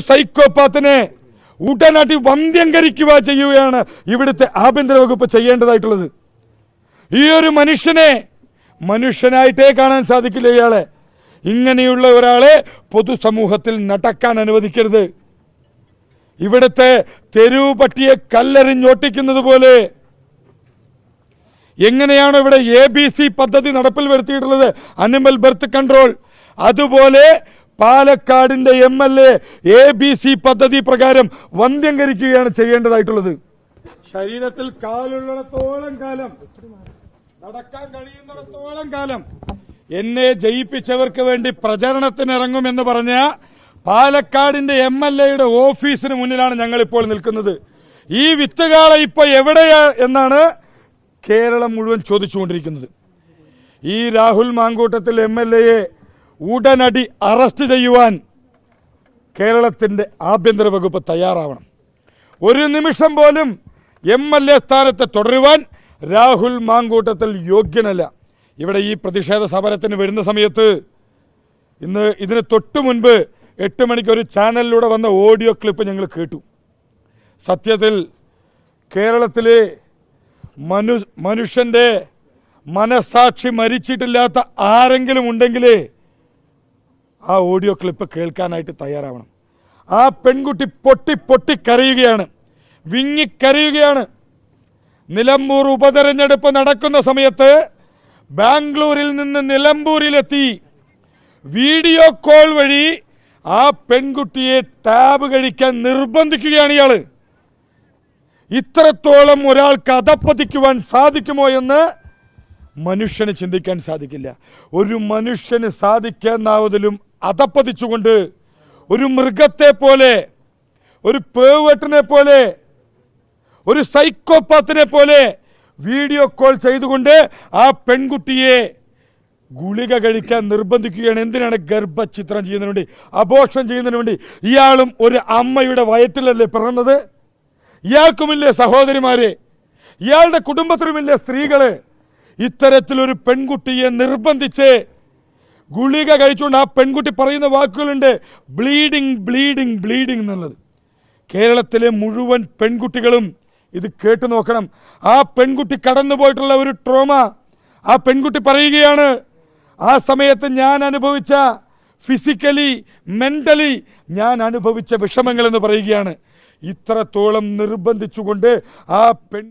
സൈക്കോപാത്തിനെ ഉടനടി വന്ധ്യംകരിക്കുക ചെയ്യുകയാണ് ഇവിടുത്തെ ആഭ്യന്തര വകുപ്പ് ചെയ്യേണ്ടതായിട്ടുള്ളത്. ഈ ഒരു മനുഷ്യനെ മനുഷ്യനായിട്ടേ കാണാൻ സാധിക്കില്ല ഇയാളെ. ഇങ്ങനെയുള്ള ഒരാളെ പൊതുസമൂഹത്തിൽ നടക്കാൻ അനുവദിക്കരുത്. ഇവിടുത്തെ തെരുവ് പട്ടിയെ കല്ലെറിഞ്ഞൊട്ടിക്കുന്നത് പോലെ എങ്ങനെയാണ് ഇവിടെ എ പദ്ധതി നടപ്പിൽ വരുത്തിയിട്ടുള്ളത്. അനിമൽ ബർത്ത് കൺട്രോൾ അതുപോലെ പാലക്കാടിന്റെ M L A A B C പദ്ധതി പ്രകാരം വന്ധ്യംകരിക്കുകയാണ് ചെയ്യേണ്ടതായിട്ടുള്ളത്. ശരീരത്തിൽ കാലുള്ളിടത്തോളം കാലം നടക്കാൻ കഴിയുന്നിടത്തോളം കാലം എന്നെ ജയിപ്പിച്ചവർക്ക് വേണ്ടി പ്രചരണത്തിന് ഇറങ്ങുമെന്ന് പറഞ്ഞ പാലക്കാടിന്റെ എം എൽ എയുടെ ഓഫീസിന് മുന്നിലാണ് ഞങ്ങൾ ഇപ്പോൾ നിൽക്കുന്നത്. ഈ വിത്തുകാള ഇപ്പൊ എവിടെയാ എന്നാണ് കേരളം മുഴുവൻ ചോദിച്ചുകൊണ്ടിരിക്കുന്നത്. ഈ രാഹുൽ മാങ്കൂട്ടത്തിൽ എം എൽ എയെ ഉടനടി അറസ്റ്റ് ചെയ്യുവാൻ കേരളത്തിന്റെ ആഭ്യന്തര വകുപ്പ് തയ്യാറാവണം. ഒരു നിമിഷം പോലും എം എൽ എ സ്ഥാനത്ത് തുടരുവാൻ രാഹുൽ മാങ്കൂട്ടത്തിൽ യോഗ്യനല്ല. ഇവിടെ ഈ പ്രതിഷേധ സമരത്തിന് വരുന്ന സമയത്ത് ഇന്ന് ഇതിന് തൊട്ട് മുൻപ് എട്ട് മണിക്ക് ഒരു ചാനലിലൂടെ വന്ന ഓഡിയോ ക്ലിപ്പ് ഞങ്ങൾ കേട്ടു. സത്യത്തിൽ കേരളത്തിലെ മനു മനുഷ്യന്റെ മനസാക്ഷി മരിച്ചിട്ടില്ലാത്ത ആരെങ്കിലും ഉണ്ടെങ്കിൽ ആ ഓഡിയോ ക്ലിപ്പ് കേൾക്കാനായിട്ട് തയ്യാറാവണം. ആ പെൺകുട്ടി പൊട്ടി പൊട്ടി കരയുകയാണ്. വിങ്ങിക്കരയുകയാണ്. നിലമ്പൂർ ഉപതെരഞ്ഞെടുപ്പ് നടക്കുന്ന സമയത്ത് ബാംഗ്ലൂരിൽ നിന്ന് നിലമ്പൂരിലെത്തി. വീഡിയോ കോൾ വഴി ആ പെൺകുട്ടിയെ ടാബ് കഴിക്കാൻ നിർബന്ധിക്കുകയാണ് ഇയാൾ. ഇത്രത്തോളം ഒരാൾക്ക് അധപ്പതിക്കുവാൻ സാധിക്കുമോ എന്ന് മനുഷ്യന് ചിന്തിക്കാൻ സാധിക്കില്ല. ഒരു മനുഷ്യന് സാധിക്കാനാവതിലും അതപ്പതിച്ചുകൊണ്ട് ഒരു മൃഗത്തെ പോലെ ഒരു പേവട്ടിനെ പോലെ ഒരു സൈക്കോപാത്തിനെ പോലെ വീഡിയോ കോൾ ചെയ്തുകൊണ്ട് ആ പെൺകുട്ടിയെ ഗുളിക കഴിക്കാൻ നിർബന്ധിക്കുകയാണ്. എന്തിനാണ് ഗർഭചിത്രം ചെയ്യുന്നതിന് വേണ്ടി? അബോഷം ചെയ്യുന്നതിന് വേണ്ടി. ഇയാളും ഒരു അമ്മയുടെ വയറ്റിലല്ലേ പിറന്നത്? ഇയാൾക്കുമില്ലേ സഹോദരിമാരെ? ഇയാളുടെ കുടുംബത്തിനുമില്ലേ സ്ത്രീകൾ? ഇത്തരത്തിലൊരു പെൺകുട്ടിയെ നിർബന്ധിച്ച് ഗുളിക കഴിച്ചുകൊണ്ട് ആ പെൺകുട്ടി പറയുന്ന വാക്കുകളുണ്ട് ബ്ലീഡിങ് ബ്ലീഡിങ് ബ്ലീഡിങ് എന്നുള്ളത്. കേരളത്തിലെ മുഴുവൻ പെൺകുട്ടികളും ഇത് കേട്ടു നോക്കണം. ആ പെൺകുട്ടി കടന്നുപോയിട്ടുള്ള ഒരു ട്രോമ. ആ പെൺകുട്ടി പറയുകയാണ് ആ സമയത്ത് ഞാൻ അനുഭവിച്ച ഫിസിക്കലി മെന്റലി ഞാൻ അനുഭവിച്ച വിഷമങ്ങളെന്ന് പറയുകയാണ്. ഇത്രത്തോളം നിർബന്ധിച്ചുകൊണ്ട് ആ പെൺ